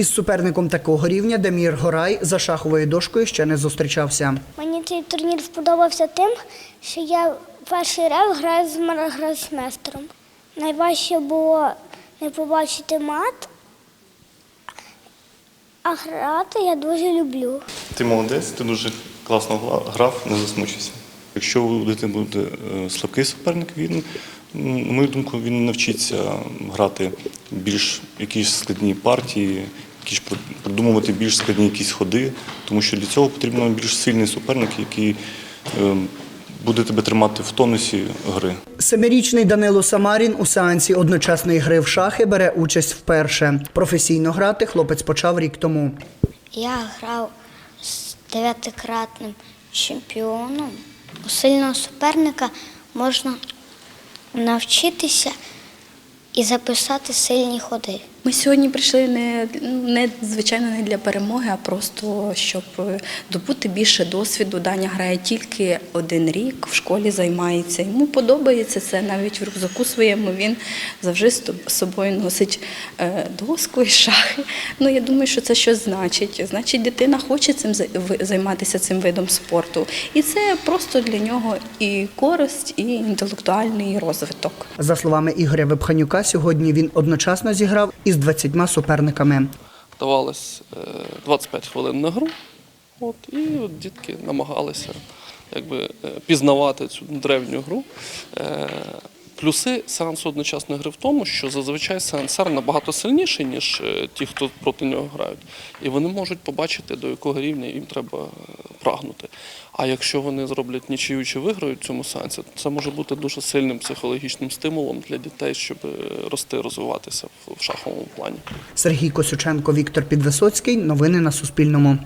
Із суперником такого рівня Демір Горай за шаховою дошкою ще не зустрічався. Мені цей турнір сподобався тим, що я перший раз граю з гросмейстером. Найважче було не побачити мат, а грати я дуже люблю. Ти молодець, ти дуже класно грав, не засмучився. Якщо у дитини буде е, слабкий суперник, він, на мою думку, він навчиться грати більш якісь складні партії, якісь придумувати більш складні якісь ходи, тому що для цього потрібно більш сильний суперник, який е, буде тебе тримати в тонусі гри. Семирічний Данило Самарін у сеансі одночасної гри в шахи бере участь вперше. Професійно грати хлопець почав рік тому. Я грав з дев'ятикратним чемпіоном. У сильного суперника можна навчитися і записати сильні ходи. Ми сьогодні прийшли не, не звичайно не для перемоги, а просто щоб добути більше досвіду. Даня грає тільки один рік, в школі займається. Йому подобається це навіть в рюкзаку своєму. Він завжди з собою носить е, доску і шахи. Ну я думаю, що це щось значить. Значить, дитина хоче цим займатися цим видом спорту. І це просто для нього і користь, і інтелектуальний розвиток. За словами Ігоря Вепханюка, сьогодні він одночасно зіграв із 20 суперниками. давалось е, 25 хвилин на гру, от, і от дітки намагалися якби, е, пізнавати цю древню гру. Е, Плюси сеансу одночасної гри в тому, що зазвичай сеансар набагато сильніший, ніж е, ті, хто проти нього грають. І вони можуть побачити, до якого рівня їм треба е, прагнути. А якщо вони зроблять нічию чи виграють в цьому сеансі, це може бути дуже сильним психологічним стимулом для дітей, щоб е, рости, розвиватися в шаховому плані. Сергій Косюченко, Віктор Підвисоцький. Новини на Суспільному.